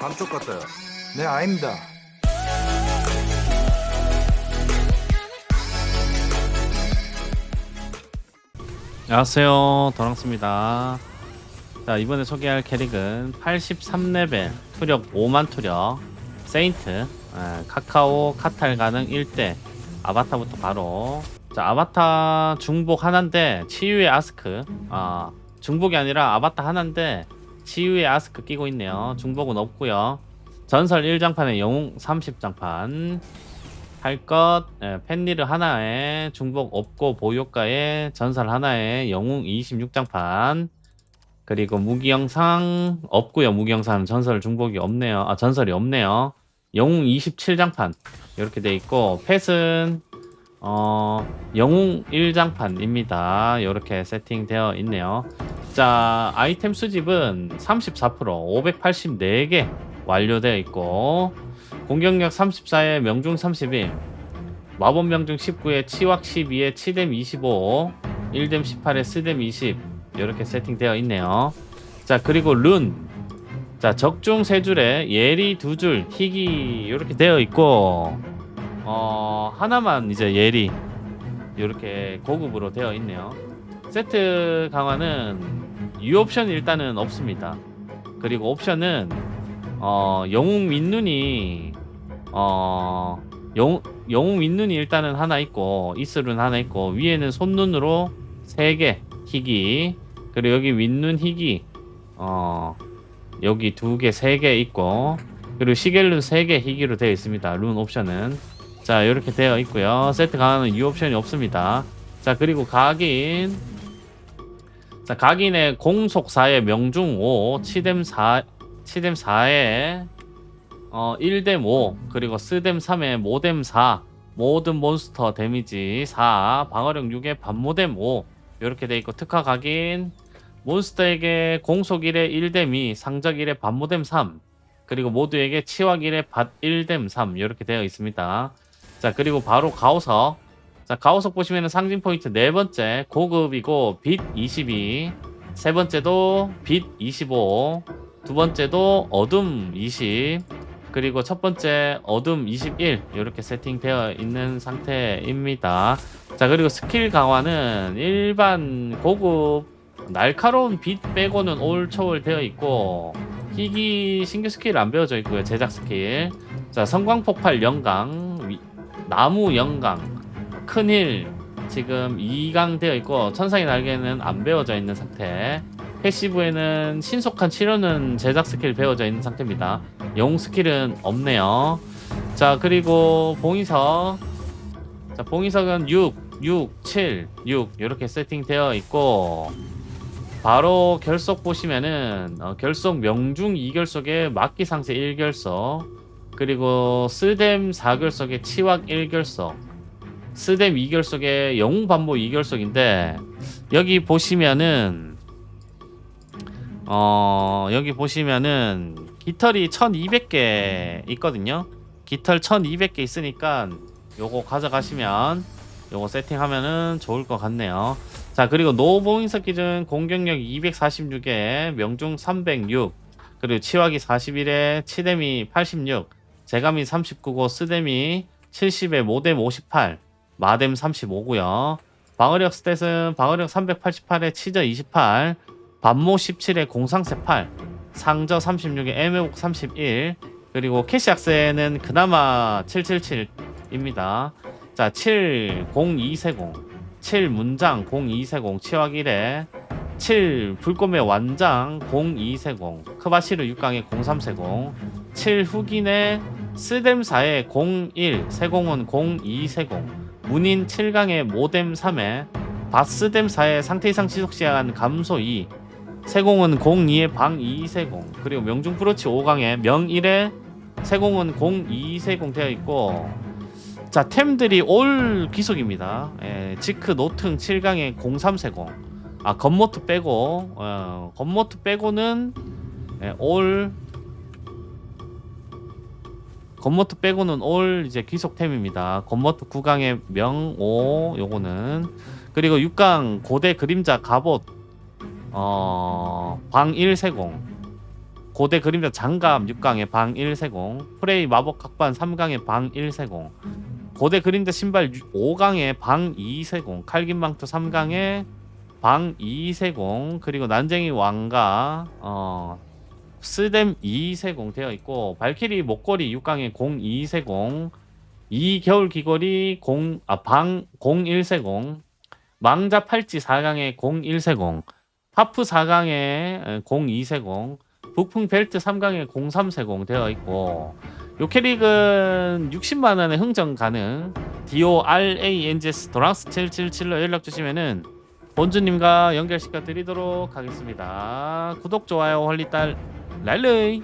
감쪽 같아요. 네, 아닙니다. 안녕하세요 도랑스입니다 자 이번에 소개할 캐릭은 83레벨 투력 5만 투력 세인트 에, 카카오 카탈 가능 1대 아바타부터 바로 자 아바타 중복 하나인데 치유의 아스크 아 중복이 아니라 아바타 하나인데 치유의 아스크 끼고 있네요. 중복은 없고요. 전설 1장판에 영웅 30장판. 할것 펜리르 하나에 중복 없고 보효과에 전설 하나에 영웅 26장판. 그리고 무기 영상 없고요. 무기 영상 전설 중복이 없네요. 아 전설이 없네요. 영웅 27장판. 이렇게 돼 있고 펫은 어 영웅 1장판입니다. 이렇게 세팅되어 있네요 자 아이템 수집은 34% 584개 완료되어 있고 공격력 34에 명중 31 마법 명중 19에 치확 12에 치뎀 25 1뎀 18에 스뎀 20 이렇게 세팅되어 있네요. 자 그리고 룬. 자 적중 세 줄에 예리 두줄 희귀 이렇게 되어 있고 어 하나만 이제 예리 이렇게 고급으로 되어 있네요. 세트 강화는 유 옵션 일단은 없습니다. 그리고 옵션은 어 영웅 윗눈이 어 영, 영웅 윗눈이 일단은 하나 있고 이슬은 하나 있고 위에는 손눈으로 세개 희귀 그리고 여기 윗눈 희귀 어 여기 두개세개 있고 그리고 시겔룬 세개 희귀로 되어 있습니다. 룬 옵션은. 자 이렇게 되어 있고요. 세트 강화는 이 옵션이 없습니다. 자 그리고 각인 자 각인의 공속사의 명중 5 치뎀 4 치뎀 4에 어 1뎀 5 그리고 스뎀 3에 모뎀 4 모든 몬스터 데미지 4 방어력 6에 반모뎀 5 이렇게 돼 있고 특화 각인 몬스터에게 공속 1에 1뎀 2 상적 1에 반모뎀 3 그리고 모두에게 치확 1에 밭 1뎀 3 이렇게 되어 있습니다. 자 그리고 바로 가오석 자 가오석 보시면은 상징 포인트 네 번째 고급이고 빛 22, 세 번째도 빛 25, 두 번째도 어둠 20, 그리고 첫 번째 어둠 21 이렇게 세팅되어 있는 상태입니다. 자 그리고 스킬 강화는 일반 고급 날카로운 빛 빼고는 올 초월 되어 있고 희귀 신규 스킬 안 배워져 있고요 제작 스킬 자 성광 폭발 위- 나무 영강 큰힐 지금 2강 되어 있고 천상의 날개는 안 배워져 있는 상태. 패시브에는 신속한 치료는 제작 스킬 배워져 있는 상태입니다. 영웅 스킬은 없네요. 자 그리고 봉이석. 자 봉이석은 6 6 7 6 이렇게 세팅되어 있고 바로 결속 보시면은 어, 결속 명중 2결속에 막기 상세 1결속 그리고 스뎀 4결속에 치확 1결속 스뎀 2결속에 영웅 반모 2결속인데 여기 보시면은 어 여기 보시면은 깃털이 1200개 있거든요. 깃털 1200개 있으니까 요거 가져가시면 요거 세팅하면은 좋을 것 같네요. 자 그리고 노보인석 기준 공격력 246에 명중 306 그리고 치확이 41에 치뎀이 86 재감이 39고 스뎀이 70에 모뎀 58 마뎀 35고요. 방어력 스탯은 방어력 388에 치저 28 반모 17에 공상세 8 상저 36에 애매복 31 그리고 캐시 악세는 그나마 777입니다. 자 70240 7 문장 0240 치확 1에 7 불꽃의 완장 0240 크바시르 6강에 0340 7 흑인의 스뎀사의 01 세공은 0240 문인 7강의 모뎀 3에 바스뎀 4의 상태 이상 지속 시간 감소 2 세공은 02의 방 2세공. 그리고 명중 프로치 5강에 명 1에 세공은 02세공 되어 있고 자 템들이 올 귀속입니다. 예, 지크 노튼 7강에 03세공. 아 겉모트 빼고 어, 겉모트 빼고는 예, 올 겉모트 빼고는 올 이제 귀속템입니다. 겉모트 9강의 명오 요거는. 그리고 6강 고대 그림자 갑옷 어방 1세공. 고대 그림자 장갑 6강에 방 1세공. 프레이 마법 각반 3강에 방 1세공. 고대 그림자 신발 5강에 방 2세공. 칼긴 망토 3강에 방 2세공. 그리고 난쟁이 왕가 어 스뎀 2세공 되어 있고 발키리 목걸이 6강에 02세공 이 겨울 귀걸이 0 아 방 01세공 망자 팔찌 4강에 01세공 파프 4강에 02세공 북풍 벨트 3강에 03세공 되어 있고 요 캐릭은 60만 원에 흥정 가능 디오 RANGS 도랑스 777로 연락 주시면은 본주님과 연결시켜 드리도록 하겠습니다. 구독 좋아요 홀리딸 来嘞。